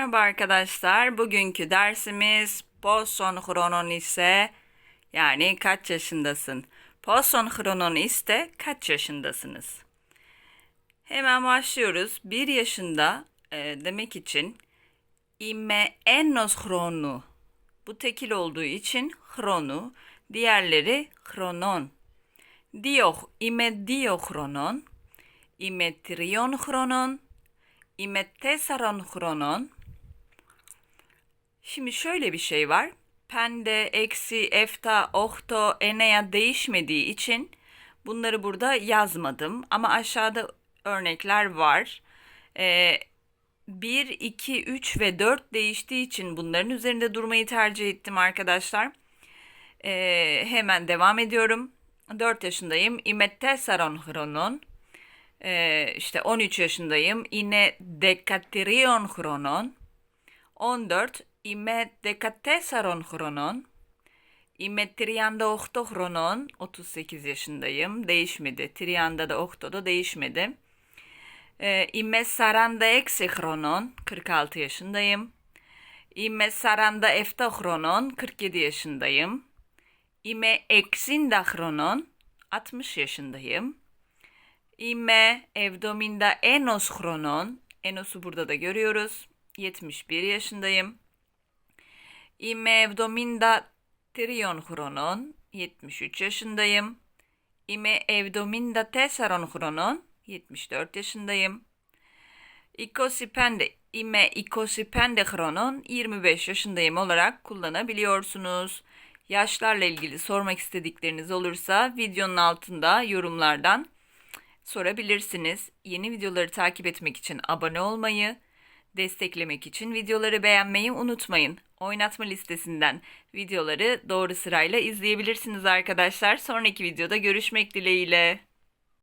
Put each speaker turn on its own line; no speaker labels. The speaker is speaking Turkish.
Merhaba arkadaşlar. Bugünkü dersimiz Posson Chrononise yani kaç yaşındasın? Posson Chrononiste kaç yaşındasınız? Hemen başlıyoruz. Bir yaşında e, demek için ime ennos chronu. Bu tekil olduğu için chronu. Diğerleri chronon. Dioh, ime dio chronon. Ime trion chronon. Ime tesaron chronon. Şimdi şöyle bir şey var. Pende, eksi, efta, ohto, enea değişmediği için bunları burada yazmadım. Ama aşağıda örnekler var. Ee, 1, 2, 3 ve 4 değiştiği için bunların üzerinde durmayı tercih ettim arkadaşlar. Ee, hemen devam ediyorum. 4 yaşındayım. İmette saron chronon. Ee, işte 13 yaşındayım. Yine dekatrion chronon. 14. Dekatesaron chronon. İme trianda ohto chronon. 38 yaşındayım. Değişmedi. Trianda da ohto da değişmedi. İme saranda eksi chronon. 46 yaşındayım. Saranda efta chronon. 47 yaşındayım. İme eksinda chronon. 60 yaşındayım. Evdominda enos chronon. Enos'u burada da görüyoruz. 71 yaşındayım. Evdominda trion chronon. 73 yaşındayım. Evdominda tesaron chronon. 74 yaşındayım. İkosipende, ime ikosipende chronon 25 yaşındayım olarak kullanabiliyorsunuz. Yaşlarla ilgili sormak istedikleriniz olursa videonun altında yorumlardan sorabilirsiniz. Yeni videoları takip etmek için abone olmayı, desteklemek için videoları beğenmeyi unutmayın. Oynatma listesinden videoları doğru sırayla izleyebilirsiniz arkadaşlar. Sonraki videoda görüşmek dileğiyle.